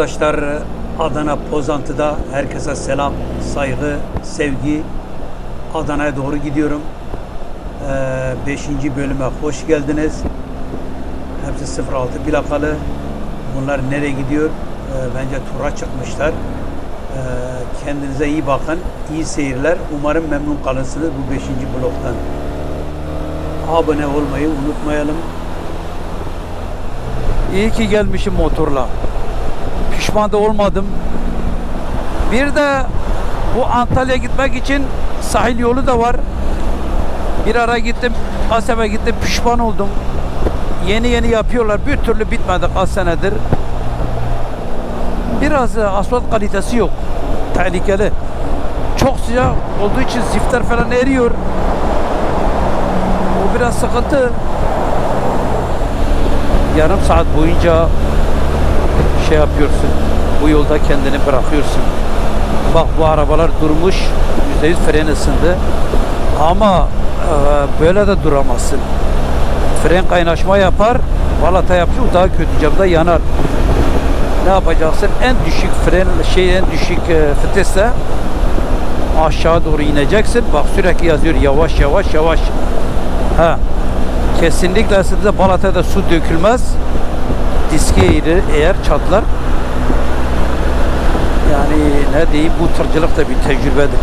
Arkadaşlar Adana Pozantı'da herkese selam, saygı, sevgi. Adana'ya doğru gidiyorum. 5. bölüme hoş geldiniz. Hepsi 06 plakalı. Bunlar nereye gidiyor? Ee, bence tura çıkmışlar. Ee, kendinize iyi bakın. İyi seyirler. Umarım memnun kalırsınız bu 5. bloktan. Abone olmayı unutmayalım. İyi ki gelmişim motorla. Pişman da olmadım. Bir de bu Antalya gitmek için sahil yolu da var. Bir ara gittim, Asef'e gittim, pişman oldum. Yeni yeni yapıyorlar, bir türlü bitmedi kaç senedir. Biraz asfalt kalitesi yok. Tehlikeli. Çok sıcak olduğu için ziftler falan eriyor. O biraz sıkıntı. Yarım saat boyunca şey yapıyorsun. Bu yolda kendini bırakıyorsun. Bak bu arabalar durmuş. %100 fren ısındı. Ama e, böyle de duramazsın. Fren kaynaşma yapar. Balata yapıyor daha kötü camda yanar. Ne yapacaksın? En düşük fren şey en düşük e, vitesle aşağı doğru ineceksin. Bak sürekli yazıyor yavaş yavaş yavaş. Ha. Kesinlikle size balatada su dökülmez. Diski eğri eğer çatlar. Yani ne diyeyim bu tırcılık da bir tecrübedir.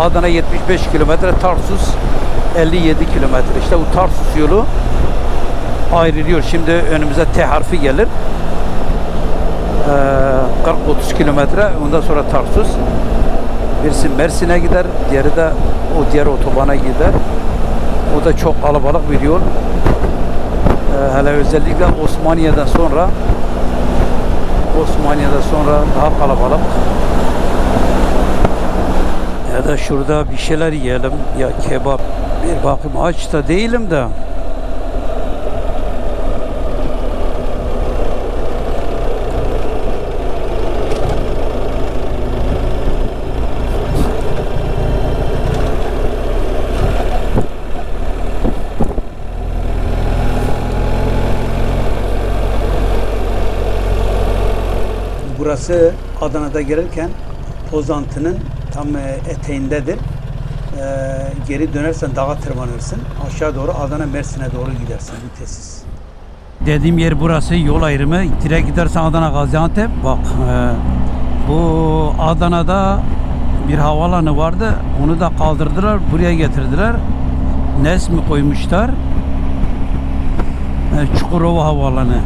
Adana 75 kilometre, Tarsus 57 kilometre. İşte bu Tarsus yolu ayrılıyor. Şimdi önümüze T harfi gelir. Ee, 40-30 kilometre. Ondan sonra Tarsus. Birisi Mersin'e gider. Diğeri de o diğer otobana gider. O da çok kalabalık bir yol. Hele özellikle Osmaniye'den sonra Osmaniye'den sonra daha kalabalık. Ya da şurada bir şeyler yiyelim. Ya kebap. Bir bakayım aç da değilim de. Burası Adana'da gelirken Pozantı'nın tam e, eteğindedir. Ee, geri dönersen dağa tırmanırsın. Aşağı doğru Adana Mersin'e doğru gidersin bu tesis. Dediğim yer burası yol ayrımı. Direkt gidersen Adana Gaziantep. Bak e, bu Adana'da bir havalanı vardı. Onu da kaldırdılar. Buraya getirdiler. NES mi koymuşlar? E, Çukurova Havaalanı.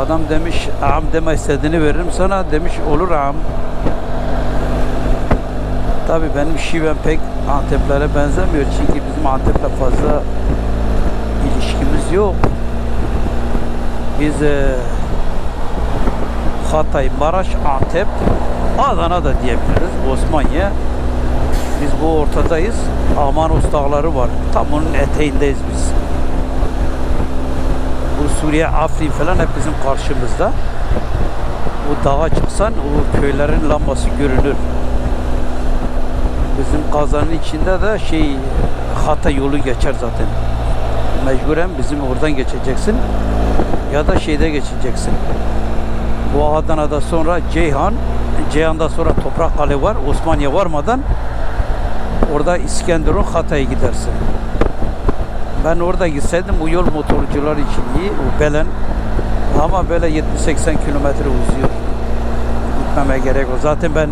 Adam demiş ağam deme istediğini veririm sana demiş olur ağam. Tabi benim şivem pek Anteplere benzemiyor çünkü bizim Antep'le fazla ilişkimiz yok. Biz e, Hatay, Maraş, Antep, Adana da diyebiliriz. Osmaniye. Biz bu ortadayız. Amanos dağları var. Tam onun eteğindeyiz biz. Suriye, Afrin falan hep bizim karşımızda. Bu dağa çıksan o köylerin lambası görünür. Bizim kazanın içinde de şey Hatay yolu geçer zaten. Mecburen bizim oradan geçeceksin ya da şeyde geçeceksin. Bu Adana'da sonra Ceyhan, Ceyhan'da sonra Toprakkale var. Osmaniye varmadan orada İskenderun Hatay'a gidersin. Ben orada gitseydim bu yol motorcular için iyi. O Belen ama böyle 70-80 kilometre uzuyor. Gitmeme gerek o. Zaten ben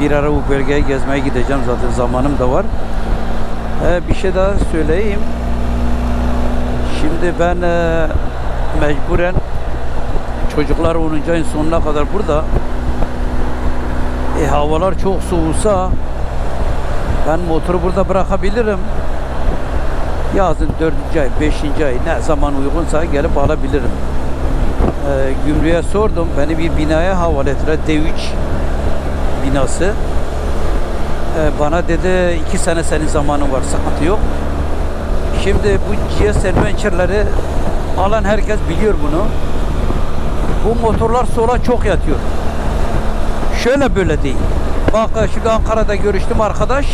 bir ara bu bölgeye gezmeye gideceğim zaten zamanım da var. Ee, bir şey daha söyleyeyim. Şimdi ben e, mecburen çocuklar 10. ayın sonuna kadar burada. E, havalar çok soğusa ben motoru burada bırakabilirim. Yazın 4. ay, 5. ay ne zaman uygunsa gelip alabilirim. Ee, gümrüğe sordum. Beni bir binaya havale ettiler. D3 binası. Ee, bana dedi iki sene senin zamanın var. Sıkıntı yok. Şimdi bu GS Adventure'ları alan herkes biliyor bunu. Bu motorlar sola çok yatıyor. Şöyle böyle değil. Bak şimdi Ankara'da görüştüm arkadaş.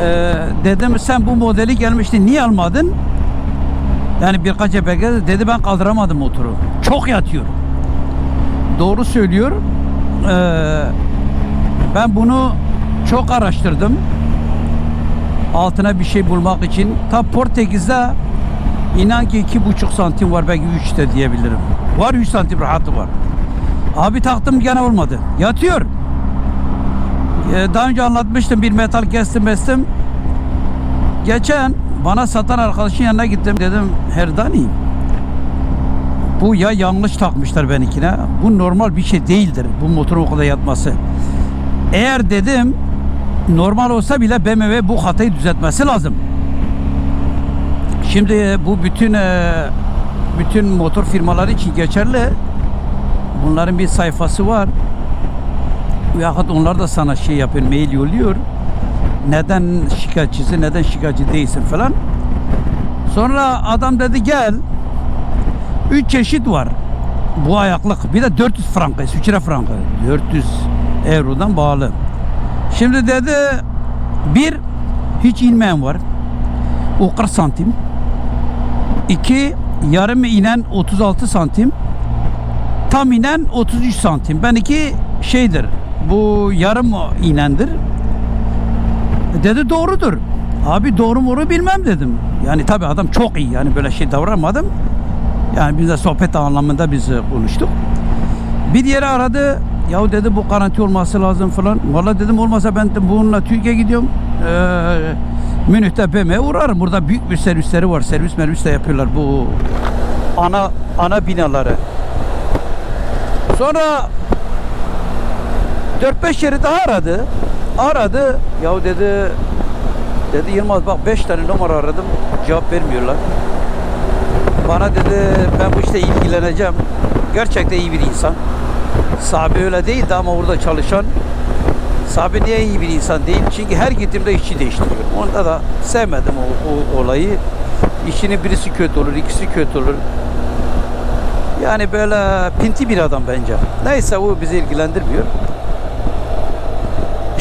Ee, dedim sen bu modeli gelmiştin niye almadın? Yani birkaç belge dedi ben kaldıramadım motoru. Çok yatıyor. Doğru söylüyor. Ee, ben bunu çok araştırdım. Altına bir şey bulmak için. Ta Portekiz'de inan ki iki buçuk santim var belki üç de diyebilirim. Var üç santim rahatı var. Abi taktım gene olmadı. Yatıyor. Ee, daha önce anlatmıştım bir metal kestim kestim. Geçen bana satan arkadaşın yanına gittim. Dedim Herdani bu ya yanlış takmışlar benimkine. Bu normal bir şey değildir. Bu motorun o kadar yatması. Eğer dedim normal olsa bile BMW bu hatayı düzeltmesi lazım. Şimdi bu bütün e, bütün motor firmaları için geçerli. Bunların bir sayfası var. Veyahut onlar da sana şey yapıyor, mail yolluyor. Neden şikayetçisi, neden şikayetçi değilsin falan. Sonra adam dedi gel. Üç çeşit var. Bu ayaklık. Bir de 400 franka, İsviçre franka. 400 eurodan bağlı. Şimdi dedi bir hiç inmeyen var. O 40 santim. İki yarım inen 36 santim. Tam inen 33 santim. Ben iki şeydir. Bu yarım inendir. Dedi doğrudur. Abi doğru mu bilmem dedim. Yani tabi adam çok iyi yani böyle şey davranmadım. Yani biz de sohbet anlamında biz e, konuştuk. Bir yere aradı. Yahu dedi bu garanti olması lazım falan. Valla dedim olmasa ben de bununla Türkiye gidiyorum. Ee, Münih'te BM'ye uğrarım. Burada büyük bir servisleri var. Servis mervis de yapıyorlar bu ana ana binaları. Sonra 4-5 yeri daha aradı. Aradı. Yahu dedi dedi Yılmaz bak 5 tane numara aradım. Cevap vermiyorlar. Bana dedi ben bu işte ilgileneceğim. Gerçekten iyi bir insan. Sahibi öyle değildi ama orada çalışan Sahibi niye iyi bir insan değil? Çünkü her gittiğimde işçi değiştiriyor. Onda da sevmedim o, o olayı. İşinin birisi kötü olur, ikisi kötü olur. Yani böyle pinti bir adam bence. Neyse o bizi ilgilendirmiyor.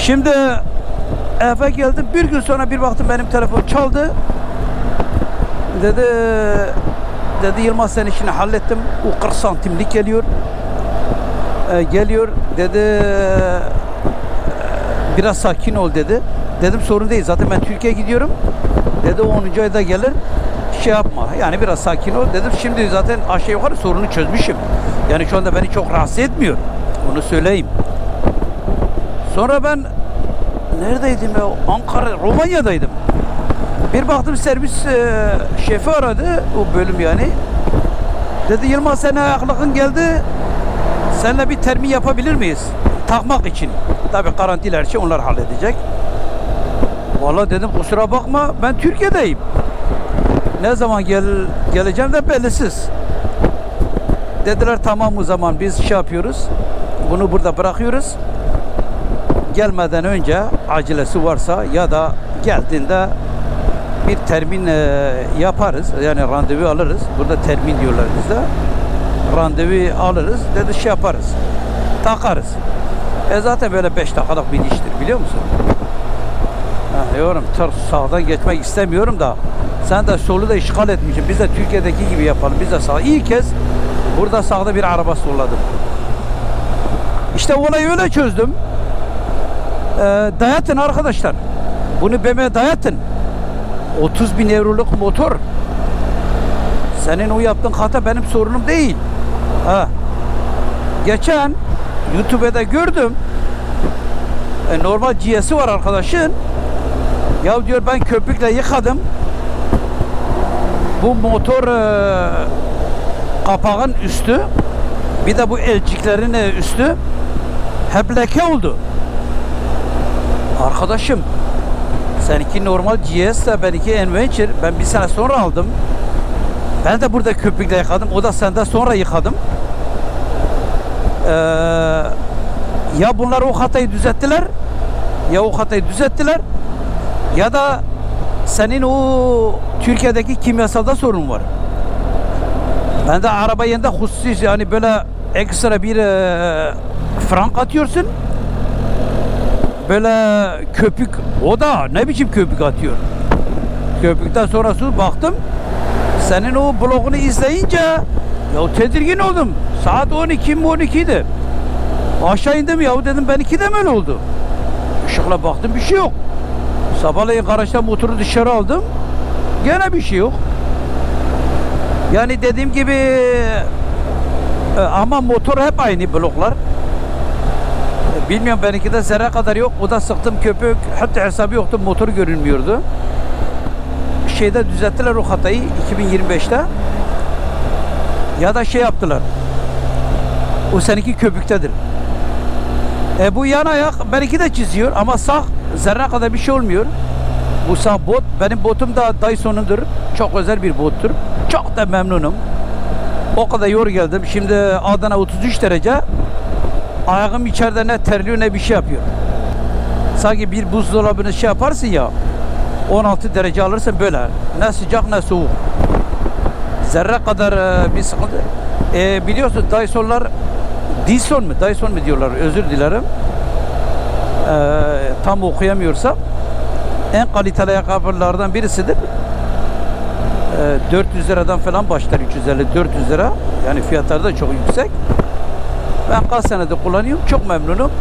Şimdi eve geldim. Bir gün sonra bir baktım benim telefon çaldı. Dedi dedi Yılmaz sen işini hallettim. O 40 santimlik geliyor. Ee, geliyor dedi biraz sakin ol dedi. Dedim sorun değil zaten ben Türkiye'ye gidiyorum. Dedi 10. ayda gelir şey yapma. Yani biraz sakin ol dedim. Şimdi zaten aşağı yukarı sorunu çözmüşüm. Yani şu anda beni çok rahatsız etmiyor. Onu söyleyeyim. Sonra ben neredeydim ya? Ankara, Romanya'daydım. Bir baktım servis e, şefi aradı. O bölüm yani. Dedi Yılmaz sen ayaklığın geldi. Seninle bir termin yapabilir miyiz? Takmak için. Tabii karantina her onlar halledecek. Vallahi dedim kusura bakma ben Türkiye'deyim. Ne zaman gel geleceğim de bellisiz. Dediler tamam o zaman biz şey yapıyoruz. Bunu burada bırakıyoruz. Gelmeden önce acilesi varsa ya da geldiğinde bir termin e, yaparız. Yani randevu alırız. Burada termin diyorlar bizde. Randevu alırız. Dedi şey yaparız. Takarız. E zaten böyle 5 dakikalık bir iştir biliyor musun? Ha, diyorum sağdan geçmek istemiyorum da sen de solu da işgal etmişsin. Biz de Türkiye'deki gibi yapalım. Biz de sağ. İlk kez burada sağda bir araba solladım. İşte olayı öyle çözdüm. Ee, dayatın arkadaşlar. Bunu BM dayatın. 30 bin euroluk motor. Senin o yaptığın hata benim sorunum değil. Ha. Geçen YouTube'da gördüm. E, normal GS'i var arkadaşın. Ya diyor ben köpükle yıkadım. Bu motor e, kapağın üstü bir de bu elciklerin e, üstü hep leke oldu. Arkadaşım seninki normal GS de benimki Adventure. Ben bir sene sonra aldım. Ben de burada köpükle yıkadım. O da senden sonra yıkadım. Ee, ya bunlar o hatayı düzelttiler ya o hatayı düzelttiler ya da senin o Türkiye'deki kimyasalda sorun var. Ben de araba yerinde hususi yani böyle ekstra bir e, frank atıyorsun. Böyle köpük o da ne biçim köpük atıyor. Köpükten sonrası baktım senin o blogunu izleyince ya tedirgin oldum. Saat 12 mi 12 idi. Aşağı indim ya dedim ben 2'de mi öyle oldu? Işıkla baktım bir şey yok. Sabahleyin garajdan motoru dışarı aldım. Gene bir şey yok. Yani dediğim gibi e, ama motor hep aynı bloklar. Bilmiyorum benimki de zerre kadar yok. O da sıktım köpük. Hatta hesabı yoktu. Motor görünmüyordu. Şeyde düzelttiler o hatayı 2025'te. Ya da şey yaptılar. O seninki köpüktedir. E bu yan ayak benimki de çiziyor ama sağ zerre kadar bir şey olmuyor. Bu sağ bot. Benim botum da Dyson'undur. Çok özel bir bottur. Çok da memnunum. O kadar yor geldim. Şimdi Adana 33 derece. Ayağım içeride ne terliyor ne bir şey yapıyor. Sanki bir buzdolabını şey yaparsın ya 16 derece alırsın böyle. Ne sıcak ne soğuk. Zerre kadar e, bir sıkıntı. E, biliyorsun Dyson'lar Dyson mu? Dyson mu diyorlar? Özür dilerim. E, tam okuyamıyorsam en kaliteli ayakkabılardan birisidir. E, 400 liradan falan başlar 350-400 lira. Yani fiyatları da çok yüksek. Ben kaç senedir kullanıyorum. Çok memnunum.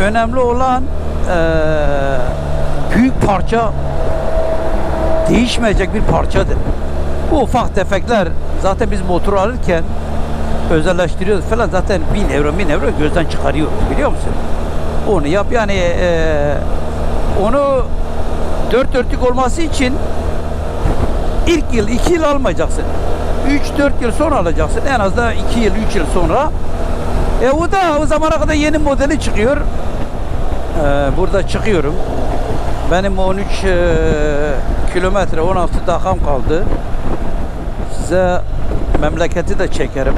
Önemli olan e, büyük parça değişmeyecek bir parçadır. Bu ufak defekler zaten biz motoru alırken özelleştiriyoruz falan zaten 1000 euro 1000 euro gözden çıkarıyoruz biliyor musun? Onu yap yani e, onu dört dörtlük olması için ilk yıl iki yıl almayacaksın. 3-4 yıl sonra alacaksın. En az da 2 yıl 3 yıl sonra. E o da o zamana kadar yeni modeli çıkıyor. E, burada çıkıyorum. Benim 13 e, kilometre 16 dakikam kaldı. Size memleketi de çekerim.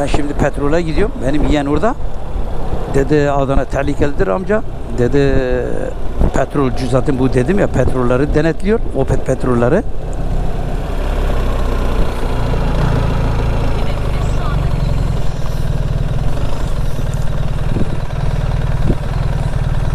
Ben şimdi petrole gidiyorum. Benim yeğen orada. Dedi Adana tehlikelidir amca. Dedi petrolcü zaten bu dedim ya petrolleri denetliyor. Opet petrolleri.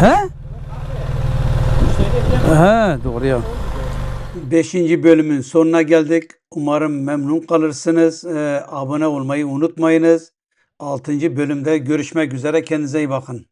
He? He, doğru ya. Beşinci bölümün sonuna geldik. Umarım memnun kalırsınız. Ee, abone olmayı unutmayınız. Altıncı bölümde görüşmek üzere. Kendinize iyi bakın.